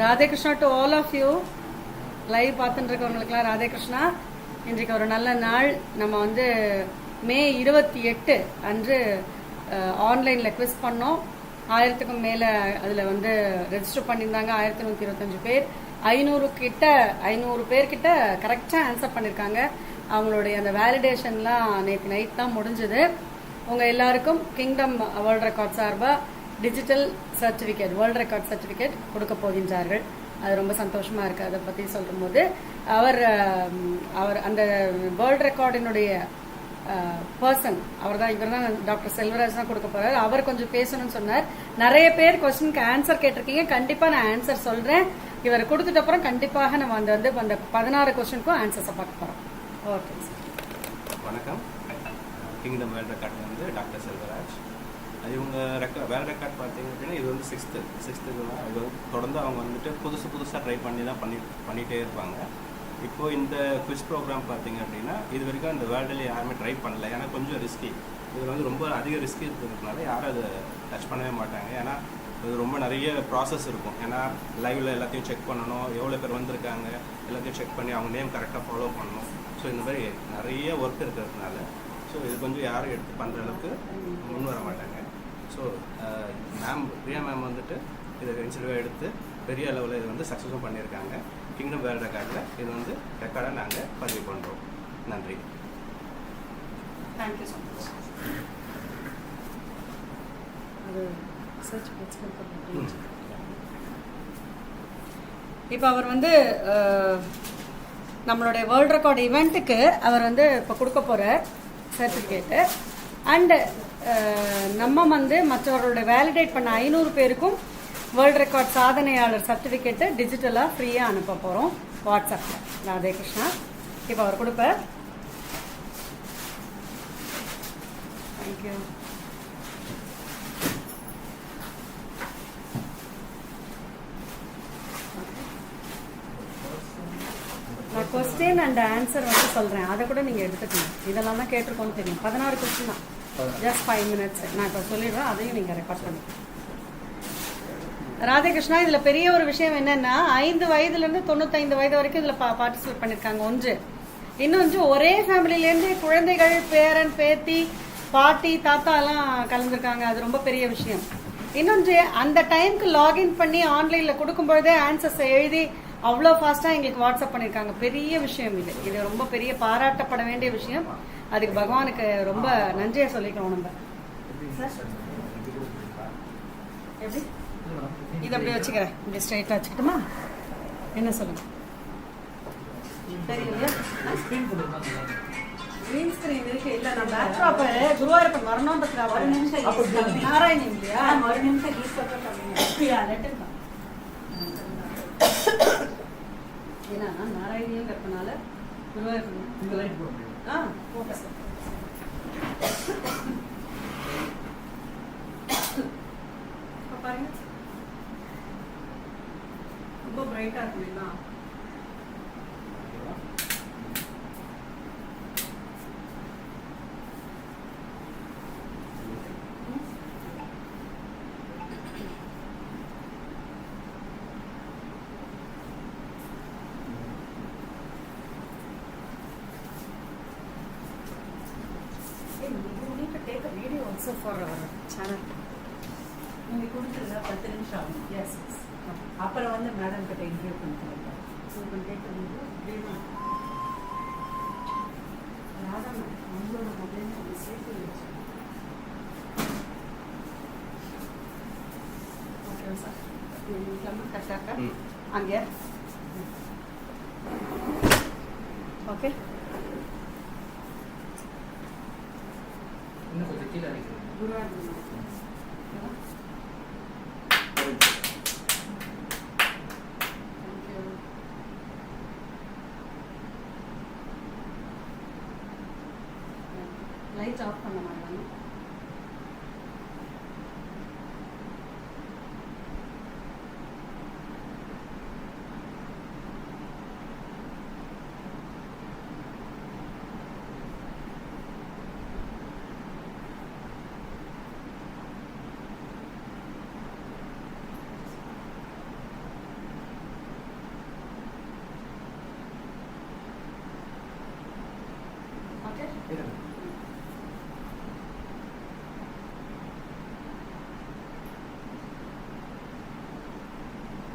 Radhe Krishna to all of you live பார்த்துட்டு இருக்கவங்களுக்குலாம் ராதே கிருஷ்ணா இன்றைக்கு ஒரு நல்ல நாள். நம்ம வந்து மே இருபத்தி எட்டு அன்று ஆன்லைனில் குவிஸ் பண்ணோம். ஆயிரத்துக்கும் மேலே அதில் வந்து ரெஜிஸ்டர் பண்ணியிருந்தாங்க. ஆயிரத்தி நூற்றி இருபத்தஞ்சு பேர். ஐநூறு கிட்ட ஐநூறு பேர்கிட்ட கரெக்டாக ஆன்சர் பண்ணியிருக்காங்க. அவங்களுடைய அந்த வேலிடேஷன்லாம் நேற்று நைட் தான் முடிஞ்சது. உங்கள் எல்லாருக்கும் கிங்டம் வேர்ல்ட் ரெக்கார்ட் சார்பாக digital certificate world record certificate கொடுக்க போகின்றார்கள். அது ரொம்ப சந்தோஷமா இருக்கு. அதை பத்தி சொல்லும் போது அவர் அவர் அந்த வேர்ல்ட் ரெக்கார்டினுடைய பர்சன் அவர் தான் இவர் தான் டாக்டர் செல்வராஜ் தான் கொடுக்க போறாரு. அவர் கொஞ்சம் பேசணும்னு சொன்னார். நிறைய பேர் கொஸ்டினுக்கு ஆன்சர் கேட்டிருக்கீங்க. கண்டிப்பா நான் ஆன்சர் சொல்றேன். இவர் கொடுத்துட்ட அப்புறம் கண்டிப்பாக நம்ம அந்த வந்து அந்த பதினாறு கொஸ்டினுக்கும் ஆன்சர்ஸை பார்க்க போறோம். ஓகே வணக்கம். கிங்டம் வேர்ல்ட் ரெக்கார்ட் வந்து டாக்டர் செல்வராஜ். இவங்க ரெக்கார்ட் வேர்ல்ட் ரெக்கார்ட் பார்த்தீங்க அப்படின்னா இது வந்து சிக்ஸ்த்து சிக்ஸ்த்துக்கு தான். இது வந்து தொடர்ந்து அவங்க வந்துட்டு புதுசு புதுசாக ட்ரை பண்ணி தான் பண்ணி பண்ணிகிட்டே இருப்பாங்க. இப்போது இந்த குவிஸ் ப்ரோக்ராம் பார்த்தீங்க அப்படின்னா இது வரைக்கும் அந்த வேர்ல்டில் யாருமே ட்ரை பண்ணல. ஏன்னா கொஞ்சம் ரிஸ்கி இதில் வந்து ரொம்ப அதிக ரிஸ்க் இருக்கிறதுனால யாரும் அதை டச் பண்ணவே மாட்டாங்க. ஏன்னா இது ரொம்ப நிறைய ப்ராசஸ் இருக்கும். ஏன்னா லைவில் எல்லாத்தையும் செக் பண்ணணும். எவ்வளோ பேர் வந்திருக்காங்க. எல்லாத்தையும் செக் பண்ணி அவங்க நேம் கரெக்டாக ஃபாலோ பண்ணணும். ஸோ இந்த மாதிரி நிறைய ஒர்க் இருக்கிறதுனால. ஸோ இது கொஞ்சம் யாரும் எடுத்து பண்ணுற அளவுக்கு முன் வர மாட்டாங்க. ஸோ மேம் பிரியா மேம் வந்துட்டு இதை இன்சிடிவாக எடுத்து பெரிய அளவில் இது வந்து சக்ஸஸும் பண்ணியிருக்காங்க. கிங்டம் வேர்ல்ட் ரெக்கார்டில் இது வந்து ரெக்கார்டாக நாங்கள் பதிவு பண்ணுறோம் நன்றி. Thank you so much. இப்போ அவர் வந்து நம்மளுடைய வேர்ல்ட் ரெக்கார்ட் இவெண்ட்டுக்கு அவர் வந்து இப்போ கொடுக்க போகிற சர்டிஃபிகேட்டு அண்டு நம்ம வந்து மற்றவர்களோட வேலிடேட் பண்ண ஐநூறு பேருக்கும் வேர்ல்ட் ரெக்கார்ட் சாதனையாளர் சர்டிஃபிகேட்டை டிஜிட்டலாக ஃப்ரீயாக அனுப்ப போகிறோம் வாட்ஸ்அப்பில் ராதே கிருஷ்ணா இப்போ அவர் கொடுப்ப. தேங்க்யூ நான் கொஸ்டின் அண்ட் ஆன்சர் வந்து சொல்கிறேன் அதை கூட நீங்கள் எடுத்துக்கணும் இதெல்லாம் தான் கேட்டிருக்கோன்னு தெரியும். பதினாறு கொஸ்டின் தான். ஜஸ்ட் ஃபைவ் மினிட்ஸ் நான் இப்போ சொல்லிடுறேன் அதையும் நீங்கள் ரெக்கார்ட் பண்ணுங்க. ராதாகிருஷ்ணா இதில் பெரிய ஒரு விஷயம் என்னன்னா ஐந்து வயதுலேருந்து தொண்ணூத்தைந்து வயது வரைக்கும் இதில் பா பார்ட்டிசிபேட் பண்ணியிருக்காங்க ஒன்று. இன்னொன்று ஒரே ஃபேமிலியிலேருந்து குழந்தைகள் பேரன் பேத்தி பாட்டி தாத்தா எல்லாம் கலந்துருக்காங்க. அது ரொம்ப பெரிய விஷயம். இன்னொன்று அந்த டைம்க்கு லாகின் பண்ணி ஆன்லைனில் கொடுக்கும்பொழுதே ஆன்சர்ஸை எழுதி அவ்வளோ ஃபாஸ்ட்டாக எங்களுக்கு வாட்ஸ்அப் பண்ணியிருக்காங்க பெரிய விஷயம் இது. இது ரொம்ப பெரிய பாராட்டப்பட வேண்டிய விஷயம். அதுக்கு பகவானுக்கு ரொம்ப நன்றியை சொல்லிக்கிறோம் நம்ம. எப்படி? இதை அப்படியே வச்சுக்கிறேன். இப்படி ஸ்ட்ரைட்டாக வச்சுக்கிட்டுமா? என்ன சொல்லுங்க? தெரியலையா? கிரீன் ஸ்கிரீன் இருக்கு. இல்ல நான் பேக்ராப் குருவாயூரப்பன் வரணும்ன்றதுக்காக நாராயணி இல்லையா? அப்படியா? லெட்டர் தான் ஏன்னா நாராயணியும் கற்பனால குருவாயூரப்பன் பாருங்க. ரொம்ப பிரைட்டா இருக்கு இல்லைங்களா video also for our channel. நீங்க கொடுத்துருங்க பத்து நிமிஷம் ஆகும் Yes, yes. அப்புறம் வந்து மேடம் கிட்ட interview video. video. Radha ma'am, உங்களோட mobile கொஞ்சம் சேர்த்து வச்சு. Okay, sir. நீங்க கிளம்பு, கரெக்டாக்கா? ம். அங்கே ஓகே இன்னும் கொஞ்சம் கீழே Буранина.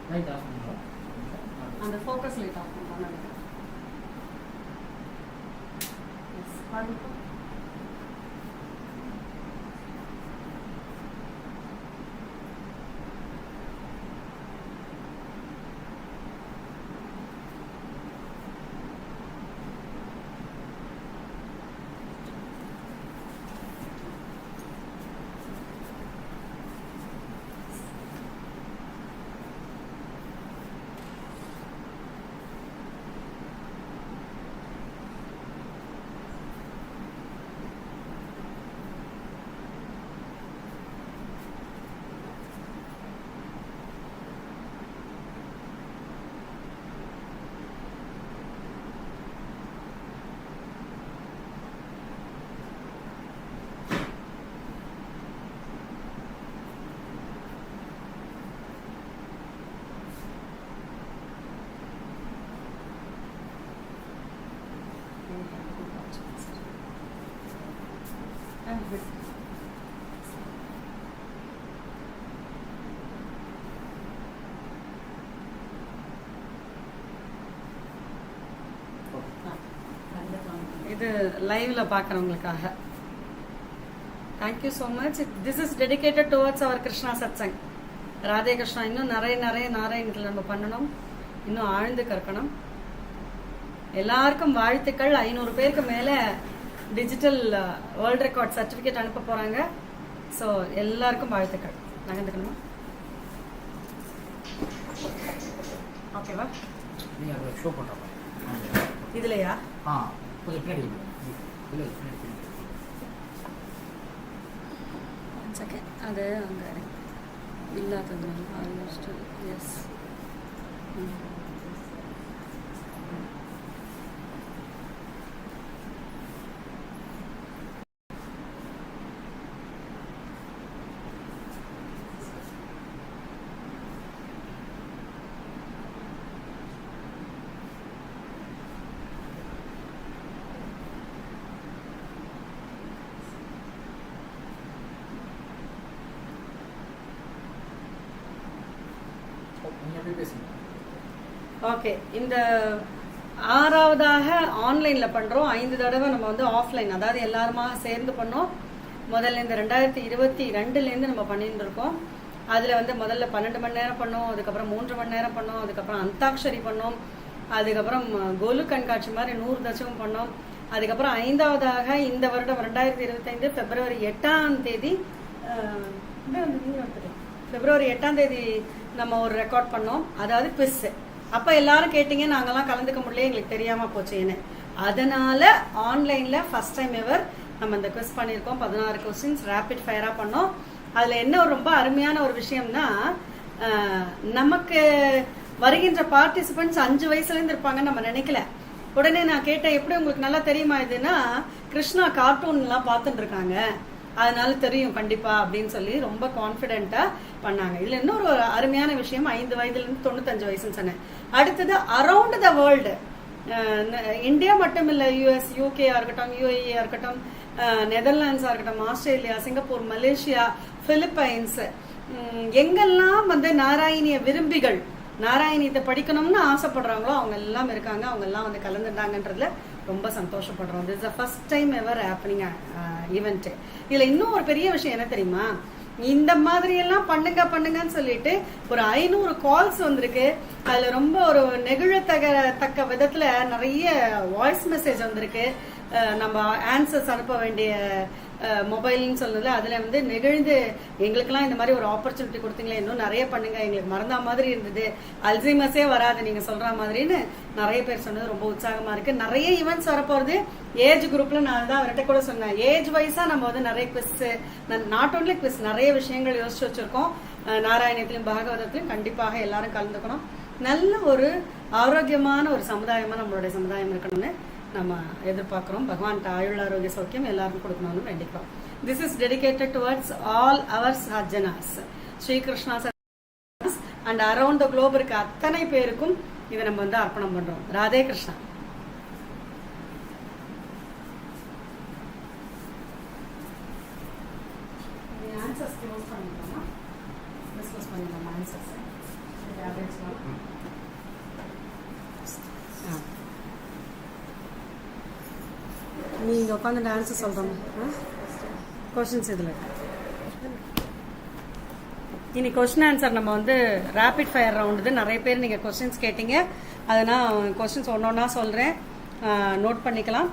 லைட் ஆஃப் பண்ணுறோம் அந்த ஃபோக்கஸ் லைட் ஆஃப் பண்ணுறோம் பாருங்க இது லைவ்ல பார்க்குறவங்களுக்காக. Thank you so much this is dedicated towards our Krishna satsang Radhe Krishna இன்னும் நிறைய நிறைய நாராயணத்தில் நம்ம பண்ணணும். இன்னும் ஆழ்ந்து கற்கணும். எல்லாருக்கும் வாழ்த்துக்கள். ஐநூறு பேருக்கு மேலே டிஜிட்டல் வேர்ல்ட் ரெக்கார்ட் சர்டிஃபிகேட் அனுப்ப போகிறாங்க ஸோ எல்லாருக்கும் வாழ்த்துக்கள். நகர்ந்துக்கணுமா? ஓகேவா நீங்கள் அதை ஷோ இதுலையா? ஆ. கொஞ்சம் பின்னாடி இல்லை இல்லை பின்னாடி பின்னாடி செகண்ட் அது அங்கே இல்லாததுனால ஆல்மோஸ்ட் எஸ் நீங்கள் அப்படியே பேசுங்க ஓகே இந்த ஆறாவதாக ஆன்லைனில் பண்ணுறோம் ஐந்து தடவை நம்ம வந்து ஆஃப்லைன். அதாவது எல்லாருமா சேர்ந்து பண்ணோம். முதல்ல இந்த ரெண்டாயிரத்தி இருபத்தி ரெண்டுலேருந்து நம்ம பண்ணிட்டு இருக்கோம். அதில் வந்து முதல்ல பன்னெண்டு மணி நேரம் பண்ணோம் அதுக்கப்புறம் மூன்று மணி நேரம் பண்ணோம் அதுக்கப்புறம் அந்தாக்ஷரி பண்ணோம் அதுக்கப்புறம் கொலு கண்காட்சி மாதிரி நூறு தசமம் பண்ணோம். அதுக்கப்புறம் ஐந்தாவதாக இந்த வருடம் ரெண்டாயிரத்தி இருபத்தைந்து பிப்ரவரி எட்டாம் தேதி பிப்ரவரி எட்டாம் தேதி நம்ம ஒரு ரெக்கார்ட் பண்ணோம். அதாவது குவிஸ்ஸு அப்போ எல்லாரும் கேட்டீங்க நாங்கள்லாம் கலந்துக்க முடியல எங்களுக்கு தெரியாமல் போச்சேன்னு. அதனால ஆன்லைனில் ஃபர்ஸ்ட் டைம் எவர் நம்ம இந்த குவிஸ் பண்ணியிருக்கோம். பதினாறு கொஸ்டின்ஸ் ரேபிட் ஃபயராக பண்ணோம். அதில் என்ன ஒரு ரொம்ப அருமையான ஒரு விஷயம்னா நமக்கு வருகின்ற பார்ட்டிசிபெண்ட்ஸ் அஞ்சு வயசுலேருந்து இருப்பாங்கன்னு நம்ம நினைக்கல. உடனே நான் கேட்டேன் எப்படி உங்களுக்கு நல்லா தெரியுமா இதுன்னா கிருஷ்ணா கார்ட்டூன்லாம் பார்த்துட்டு இருக்காங்க. அதனால தெரியும் கண்டிப்பா அப்படின்னு சொல்லி ரொம்ப கான்பிடென்ட்டா பண்ணாங்க. இதுல இன்னொரு அருமையான விஷயம் ஐந்து வயதுல இருந்து தொண்ணூத்தஞ்சு வயசுன்னு சொன்னேன். அடுத்தது அரவுண்ட் த வேர்ல்டு இந்தியா மட்டும் இல்ல யூஎஸ் யூகேயா இருக்கட்டும் யூஏஏ இருக்கட்டும் நெதர்லாண்ட்ஸா இருக்கட்டும் ஆஸ்திரேலியா சிங்கப்பூர் மலேசியா பிலிப்பைன்ஸ் எங்கெல்லாம் வந்து நாராயணிய விரும்பிகள் நாராயணியத்தை படிக்கணும்னு ஆசைப்படுறாங்களோ அவங்க எல்லாம் இருக்காங்க. அவங்க எல்லாம் வந்து கலந்துட்டாங்கன்றதுல ரொம்ப சந்தோஷப்படுறோம். This first time ever happening event இதுல இன்னும் ஒரு பெரிய விஷயம் என்ன தெரியுமா? இந்த மாதிரி எல்லாம் பண்ணுங்க பண்ணுங்கன்னு சொல்லிட்டு ஒரு ஐநூறு கால்ஸ் வந்திருக்கு. அதுல ரொம்ப ஒரு நெகிழத்தக தக்க விதத்துல நிறைய வாய்ஸ் மெசேஜ் வந்திருக்கு. நம்ம ஆன்சர்ஸ் அனுப்ப வேண்டிய மொபைல்னு சொன்னதுல அதில் வந்து நெகிழ்ந்து எங்களுக்கெல்லாம் இந்த மாதிரி ஒரு ஆப்பர்ச்சுனிட்டி கொடுத்தீங்களே இன்னும் நிறைய பண்ணுங்க எங்களுக்கு மறந்தா மாதிரி இருந்தது அல்சைமஸே வராது நீங்கள் சொல்கிற மாதிரின்னு நிறைய பேர் சொன்னது ரொம்ப உற்சாகமாக இருக்குது நிறைய ஈவெண்ட்ஸ் வரப்போகிறது ஏஜ் குரூப்பில் நான் தான் அவர்கிட்ட கூட சொன்னேன். ஏஜ் வைஸாக நம்ம வந்து நிறைய குவிஸ்ஸு நாட் ஓன்லி குவிஸ் நிறைய விஷயங்கள் யோசிச்சு வச்சுருக்கோம். நாராயணத்திலையும் நாராயணத்திலும் பாகவதத்திலும் கண்டிப்பாக எல்லாரும் கலந்துக்கணும். நல்ல ஒரு ஆரோக்கியமான ஒரு சமுதாயமாக நம்மளுடைய சமுதாயம் இருக்கணும்னு நம்ம எதிர்பார்க்குறோம் பகவான்கிட்ட ஆயுள் ஆரோக்கிய சௌக்கியம் எல்லாருக்கும் கொடுக்கணும்னு கண்டிப்பாக this is dedicated towards all our சஜ்ஜனாஸ் Srikrishna சஜ்ஜனாஸ் அண்ட் அரௌண்ட் த குளோப் இருக்க அத்தனை பேருக்கும் இதை நம்ம வந்து அர்ப்பணம் பண்ணுறோம் ராதே கிருஷ்ணா ஆன்சர்ஸ் ஆ நீங்கள் உட்காந்து ஆன்சர் சொல்கிறோம் கொஷின்ஸ் இதில். இனி கொஸ்டின் ஆன்சர் நம்ம வந்து ரேபிட் ஃபயர் ரவுண்டு நிறைய பேர் நீங்கள் கொஸ்டின்ஸ் கேட்டீங்க. அதை நான் கொஸ்டின்ஸ் ஒன்று ஒன்றா சொல்கிறேன் நோட் பண்ணிக்கலாம்.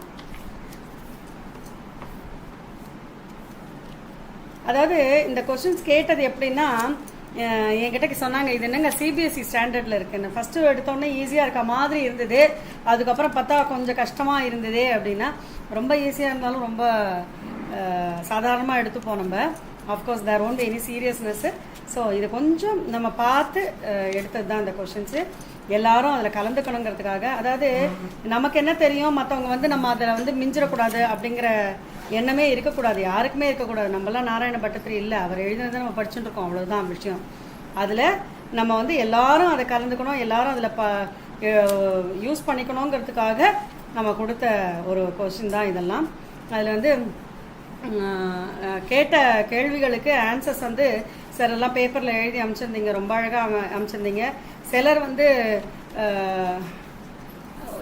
அதாவது இந்த கொஸ்டின்ஸ் கேட்டது எப்படின்னா என்கிட்ட சொன்னாங்க இது என்னங்க சிபிஎஸ்சி ஸ்டாண்டர்டில் இருக்குன்னு. ஃபஸ்ட்டு எடுத்தோடனே ஈஸியாக இருக்க மாதிரி இருந்தது. அதுக்கப்புறம் பார்த்தா கொஞ்சம் கஷ்டமாக இருந்தது அப்படின்னா ரொம்ப ஈஸியாக இருந்தாலும் ரொம்ப சாதாரணமாக எடுத்துப்போம் நம்ம. Of course there won't any seriousness so இது கொஞ்சம் நம்ம பார்த்து எடுத்தது தான் இந்த கொஷின்ஸு எல்லாரும் அதில் கலந்துக்கணுங்கிறதுக்காக அதாவது நமக்கு என்ன தெரியும்? மற்றவங்க வந்து நம்ம அதில் வந்து மிஞ்சிடக்கூடாது அப்படிங்கிற எண்ணமே இருக்கக்கூடாது யாருக்குமே இருக்கக்கூடாது. நம்மளாம் நாராயண பட்டத்திரி இல்லை. அவர் எழுதினதை நம்ம படிச்சுட்டு இருக்கோம். அவ்வளோதான் விஷயம். அதில் நம்ம வந்து எல்லாரும் அதை கலந்துக்கணும் எல்லாரும் அதில் ப யூஸ் பண்ணிக்கணுங்கிறதுக்காக நம்ம கொடுத்த ஒரு கொஸ்டின் தான் இதெல்லாம். அதில் வந்து கேட்ட கேள்விகளுக்கு ஆன்சர்ஸ் வந்து சிலர்லாம் பேப்பரில் எழுதி அமைச்சிருந்தீங்க. ரொம்ப அழகாக அமைச்சிருந்தீங்க. சிலர் வந்து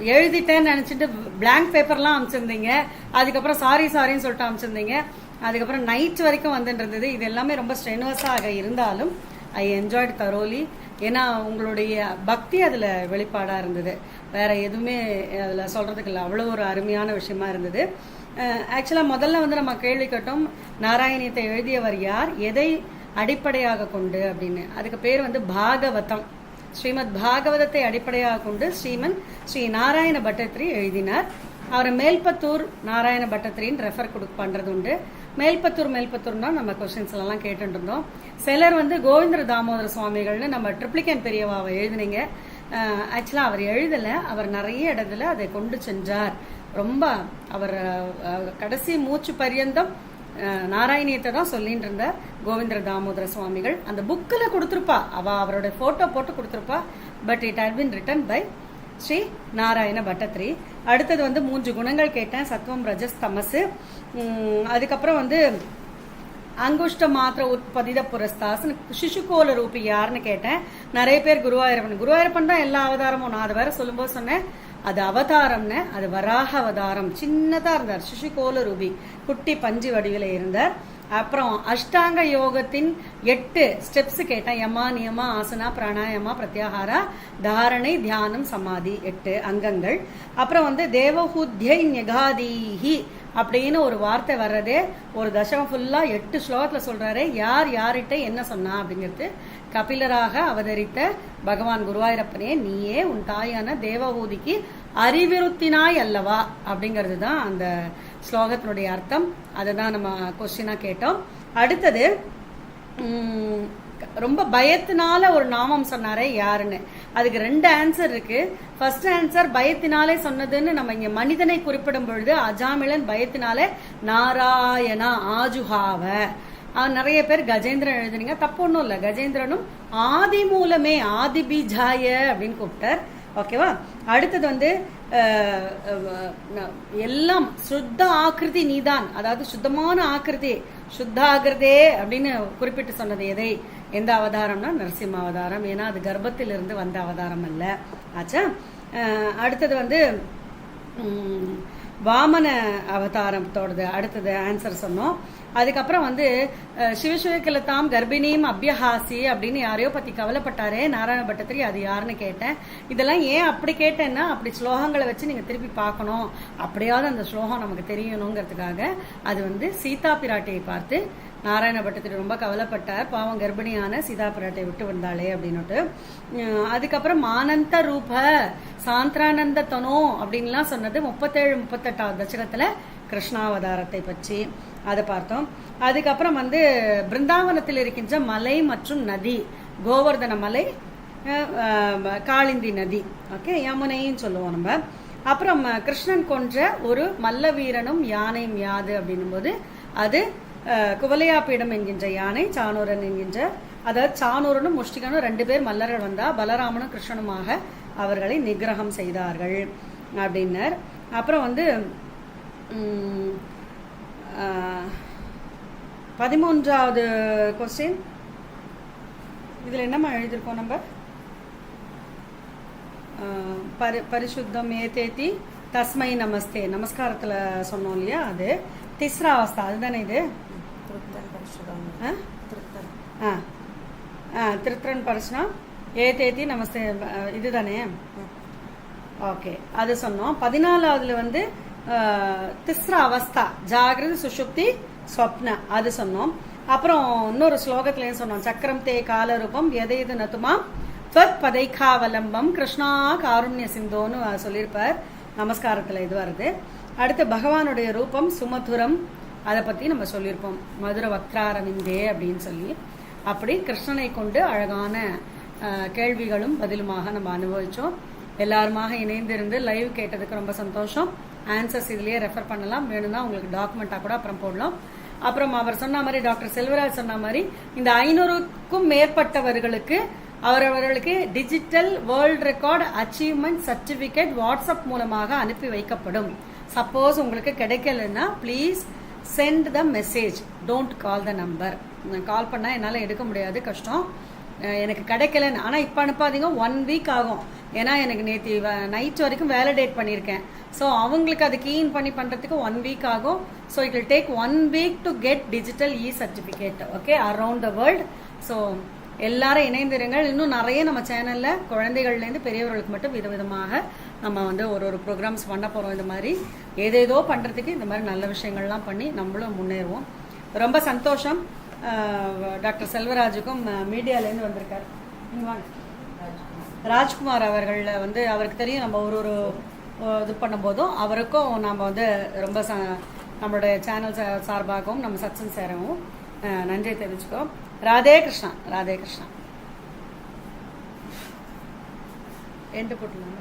எழுதிட்டேன்னு நினச்சிட்டு பிளாங்க் பேப்பர்லாம் அமைச்சிருந்தீங்க அதுக்கப்புறம் சாரி சாரின்னு சொல்லிட்டு அமைச்சிருந்தீங்க அதுக்கப்புறம் நைட் வரைக்கும் வந்துட்டு இருந்தது இது எல்லாமே ரொம்ப ஸ்ட்ரென்வஸாக இருந்தாலும் ஐ என்ஜாய்டு தரோலி ஏன்னா உங்களுடைய பக்தி அதில் வெளிப்பாடாக இருந்தது. வேற எதுவுமே அதில் சொல்கிறதுக்கு இல்லை. அவ்வளோ ஒரு அருமையான விஷயமா இருந்தது. ஆக்சுவலாக முதல்ல வந்து நம்ம கேள்வி கேட்டோம் நாராயணியத்தை எழுதியவர் யார்? எதை அடிப்படையாக கொண்டு அப்படின்னு. அதுக்கு பேர் வந்து பாகவதம். ஸ்ரீமத் பாகவதத்தை அடிப்படையாக கொண்டு ஸ்ரீமன் ஸ்ரீ நாராயண பட்டத்திரி எழுதினார். அவர் மேல்பத்தூர் நாராயண பட்டத்திரின்னு ரெஃபர் கொடு பண்றது உண்டு மேல்பத்தூர் மேல்பத்தூர்னா நம்ம கொஸ்டின்ஸ் எல்லாம் கேட்டுட்டு இருந்தோம் சிலர் வந்து கோவிந்தர் தாமோதர சுவாமிகள்னு நம்ம ட்ரிப்ளிகன் பெரியவாவை எழுதினீங்க. ஆக்சுவலாக அவர் எழுதலை. அவர் நிறைய இடத்துல அதை கொண்டு சென்றார். ரொம்ப அவர் கடைசி மூச்சு பரியந்தம் நாராயணியத்தை தான் சொல்லிட்டு இருந்தார் கோவிந்தர தாமோதர சுவாமிகள். அந்த புக்கில் கொடுத்துருப்பா. அவ அவரோட ஃபோட்டோ போட்டு கொடுத்துருப்பா. But it had been written by Shri Narayana Bhattathiri அடுத்தது வந்து மூன்று குணங்கள் கேட்டேன். சத்வம் ரஜஸ் தமசு. அதுக்கப்புறம் வந்து அங்குஷ்ட மாத்திர உற்பதித புரஸ்தாஸ்னு சிசுகோல ரூபி யாருன்னு கேட்டேன். நிறைய பேர் குருவாயூரப்பன். குருவாயூரப்பன் தான் எல்லா அவதாரமும் நான் அதை வேற சொல்லும்போது சொன்னேன். அது அவதாரம்னு அது வராக அவதாரம் சின்னதா இருந்தார். சிசுகோல ரூபி. குட்டி பஞ்சு வடிவில இருந்தார். அப்புறம் அஷ்டாங்க யோகத்தின் எட்டு ஸ்டெப்ஸ் கேட்டேன் யமா நியமா ஆசனா பிராணாயமா பிரத்யாகாரா தாரணை தியானம் சமாதி எட்டு அங்கங்கள். அப்புறம் வந்து தேவஹுத்யை நிகாதீஹி அப்படின்னு ஒரு வார்த்தை வர்றதே ஒரு தசகம் ஃபுல்லாக எட்டு ஸ்லோகத்தில் சொல்கிறாரு யார் யார்கிட்ட என்ன சொன்னா அப்படிங்கிறது கபிலராக அவதரித்த பகவான் குருவாயூரப்பனே நீயே உன் தாயான தேவஹூதிக்கு அறிவிருத்தினாய் அல்லவா அப்படிங்கிறது தான் அந்த ஸ்லோகத்தினுடைய அர்த்தம். அதை தான் நம்ம கொஸ்டினா கேட்டோம். அடுத்தது உம், ரொம்ப பயத்தினால ஒரு நாமம் சொன்னாரே யாருன்னு. அதுக்கு ரெண்டு ஆன்சர் இருக்கு. ஃபர்ஸ்ட் ஆன்சர் பயத்தினாலே சொன்னதுன்னு நம்ம இங்க மனிதனை குறிப்பிடும் பொழுது அஜாமிலன் பயத்தினாலே நாராயணா ஆஜுஹாவ. நிறைய பேர் கஜேந்திரன் எழுதுனீங்க. தப்பு ஒன்றும் இல்லை. கஜேந்திரனும் ஆதி மூலமே ஆதி பீஜாய அப்படின்னு கூப்பிட்டார். ஓகேவா? அடுத்தது வந்து எல்லாம் சுத்த ஆக்கிருதி நீதான். அதாவது சுத்தமான ஆக்கிருதி. சுத்தாகிருதே அப்படின்னு குறிப்பிட்டு சொன்னது எதை? எந்த அவதாரம்னா நரசிம்ம அவதாரம். ஏன்னா அது கர்ப்பத்திலிருந்து வந்த அவதாரம் அல்ல. ஆச்சா? அடுத்தது வந்து வாமன அவதாரத்தோடது அடுத்தது ஆன்சர் சொன்னோம். அதுக்கப்புறம் வந்து சிவசிவக்கிலத்தாம் கர்ப்பிணியும் அபியஹாசி அப்படின்னு யாரையோ பத்தி கவலைப்பட்டாரே நாராயண பட்டத்திரி அது யாருன்னு கேட்டேன். இதெல்லாம் ஏன் அப்படி கேட்டேன்னா அப்படி ஸ்லோகங்களை வச்சு நீங்க திருப்பி பார்க்கணும். அப்படியாவது அந்த ஸ்லோகம் நமக்கு தெரியணுங்கிறதுக்காக அது வந்து சீதா பிராட்டியை பார்த்து நாராயண பட்டத்திரி ரொம்ப கவலைப்பட்டார். பாவம் கர்ப்பிணியான சீதா பிராட்டை விட்டு வந்தாளே அப்படின்னுட்டு. அதுக்கப்புறம் மானந்த ரூப சாந்திரானந்த தனோ அப்படின்லாம் சொன்னது முப்பத்தேழு முப்பத்தெட்டாவது தசகத்துல கிருஷ்ணாவதாரத்தை பற்றி. அதை பார்த்தோம். அதுக்கப்புறம் வந்து பிருந்தாவனத்தில் இருக்கின்ற மலை மற்றும் நதி கோவர்தன மலை காளிந்தி நதி. ஓகே யமுனைன்னு சொல்லுவோம் நம்ம. அப்புறம் கிருஷ்ணன் கொன்ற ஒரு மல்ல வீரனும் யானையும் யாது அப்படின்னும் போது அது குவலையாப்பீடம் என்கின்ற யானை சானூரன் என்கின்ற அதாவது சானூரனும் முஷ்டிகனும் ரெண்டு பேர் மல்லர்கள் வந்தா பலராமனும் கிருஷ்ணனுமாக அவர்களை நிகிரகம் செய்தார்கள் அப்படின்னர். அப்புறம் வந்து பதிமூன்றாவது கொஸ்டின் இதில் என்னம்மா எழுதியிருக்கோம் நம்ம? பரி பரிசுத்தம் ஏதேத்தி தஸ்மை நமஸ்தே. நமஸ்காரத்தில் சொன்னோம் இல்லையா அது? திஸ்ரா அவஸ்தா அதுதானே இது? ஆ? ஆ. ஆ திருத்திரன் பரிசுனா ஏதேத்தி நமஸ்தே. இதுதானே? ஓகே அது சொன்னோம். பதினாலாவதுல வந்து திஸ்ர அவஸ்தா ஜாகிரத சுஷுப்தி ஸ்வப்ன அது சொன்னோம். அப்புறம் இன்னொரு ஸ்லோகத்திலையும் சொன்னோம் சக்கரம் தே காலரூபம் எதைது நத்துமா? துவத் பதைக்காவலம்பம் கிருஷ்ணா காருண்ய சிந்தோன்னு சொல்லியிருப்பார். நமஸ்காரத்தில் இது வருது. அடுத்து பகவானுடைய ரூபம் சுமதுரம் அதை பற்றி நம்ம சொல்லியிருப்போம். மதுர வக்ராரவிந்தே அப்படின்னு சொல்லி. அப்படி கிருஷ்ணனை கொண்டு அழகான கேள்விகளும் பதிலுமாக நம்ம அனுபவிச்சோம். எல்லாருமாக இணைந்திருந்து லைவ் கேட்டதுக்கு ரொம்ப சந்தோஷம். ஆன்சர்ஸ் இதுலேயே ரெஃபர் பண்ணலாம். வேணும்னா உங்களுக்கு டாக்குமெண்ட்டாக கூட அப்புறம் போடலாம். அப்புறம் அவர் சொன்ன மாதிரி டாக்டர் செல்வராஜ் சொன்ன மாதிரி இந்த ஐநூறுக்கும் மேற்பட்டவர்களுக்கு அவரவர்களுக்கு digital world record achievement certificate WhatsApp மூலமாக அனுப்பி வைக்கப்படும். சப்போஸ் உங்களுக்கு கிடைக்கலன்னா please send the message don't call the number call பண்ணால் என்னால் எடுக்க முடியாது கஷ்டம். எனக்கு கிடைக்கலன்னு. ஆனால் இப்போ அனுப்பாதீங்க. ஒன் வீக் ஆகும். ஏன்னா எனக்கு நேற்று நைட் வரைக்கும் வேலிடேட் பண்ணியிருக்கேன் ஸோ அவங்களுக்கு அது கீன் பண்ணி பண்ணுறதுக்கு ஒன் வீக் ஆகும். So it will take one week to get digital e certificate okay around the world so எல்லாரும் இணைந்திருங்கள். இன்னும் நிறைய நம்ம சேனலில் குழந்தைகள்லேருந்து பெரியவர்களுக்கு மட்டும் விதவிதமாக நம்ம வந்து ஒரு ஒரு ப்ரோக்ராம்ஸ் பண்ண போகிறோம் இந்த மாதிரி ஏதேதோ பண்ணுறதுக்கு இந்த மாதிரி நல்ல விஷயங்கள்லாம் பண்ணி நம்மளும் முன்னேறுவோம். ரொம்ப சந்தோஷம். டாக்டர் செல்வராஜுக்கும் மீடியாலேருந்து வந்திருக்கார். ராஜ்குமார் அவர்களில் வந்து அவருக்கு தெரியும். நம்ம ஒரு ஒரு இது பண்ணும்போதும் அவருக்கும் நாம் வந்து ரொம்ப ச நம்மளுடைய சேனல் சார்பாகவும் நம்ம சத்சன் சேரவும் நன்றி தெரிவிச்சுக்கோ ராதே கிருஷ்ணா ராதே கிருஷ்ணா. எண்டு போட்டுருந்தாங்க